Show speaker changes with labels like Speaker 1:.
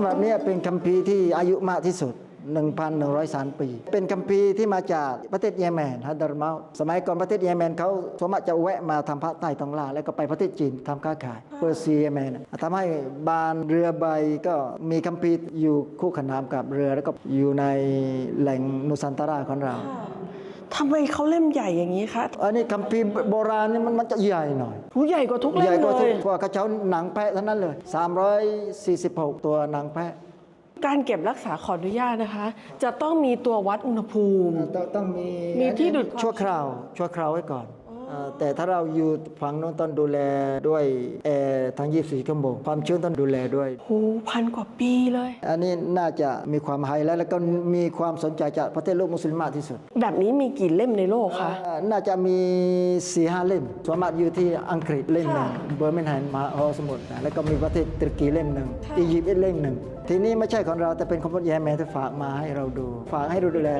Speaker 1: ำหรับนี่ยเป็นคัมภีร์ที่อายุมากที่สุด 1,103 ปี เป็นคัมภีร์ที่มาจากประเทศเยเมนฮัดดาร์เมาสมัยก่อนประเทศเยเมนเขาสวนมากจะแวะมาทำพระใต้ตองลา แล้วก็ไปประเทศจีนทำค้าขายเปอร์เซียเยเมนทำให้บานเรือใบก็มีคัมภีร์อยู่คู่ขนานกับเรือ แล้วก็อยู่ในแหล่งนุสันตาราของเรา
Speaker 2: ทำไมเขาเล่มใหญ่อย่างนี้คะ
Speaker 1: อันนี้คัมภีร์โบราณนี่มันมันจะใหญ่หน่อย
Speaker 2: หูใหญ่กว่าทุก
Speaker 1: ให
Speaker 2: เล่
Speaker 1: ญ่
Speaker 2: ม
Speaker 1: กว่า
Speaker 2: เล
Speaker 1: ทุก
Speaker 2: ย
Speaker 1: เพราะว่ากระเช้าหนังแพะเท่านั้นเลย 346 ตัวหนังแพะ
Speaker 2: การเก็บรักษาขออนุญาตนะคะ จะต้องมีตัววัดอุณหภูมิ
Speaker 1: ต้องต้องมี
Speaker 2: มีที่ดูดความ
Speaker 1: ชั่วคราว ชั่วคราวไว้ก่อนเอ่อ แต่ถ้าเราอยู่ฝั่งโน้นต้องดูแลด้วยแอร์ทั้ง 24 ชั่วโมงความชื้นต้องดูแลด้วย
Speaker 2: หูพันกว่าปีเลย
Speaker 1: อันนี้น่าจะมีความไฮไลท์แล้วก็มีความสนใจจากประเทศโลกมุสลิมมากที่สุด
Speaker 2: แบบนี้มีกี่เล่มในโลกคะ
Speaker 1: เอ่อน่าจะมี4ีหเล่มส่วนมากอยู่ที่อังกฤษเล่มหนึ่ง
Speaker 2: ค่ะ
Speaker 1: เบอร์มินแฮมมหาหอสมุดนะแล้วก็มีประเทศตุรกีเล่มหนึ่งอียิปต์อีกเล่มหนึ่งทีนี้ไม่ใช่ของเราแต่เป็นของพระเยเมนที่ฝากมาให้เราดู ฝากให้เราดูแล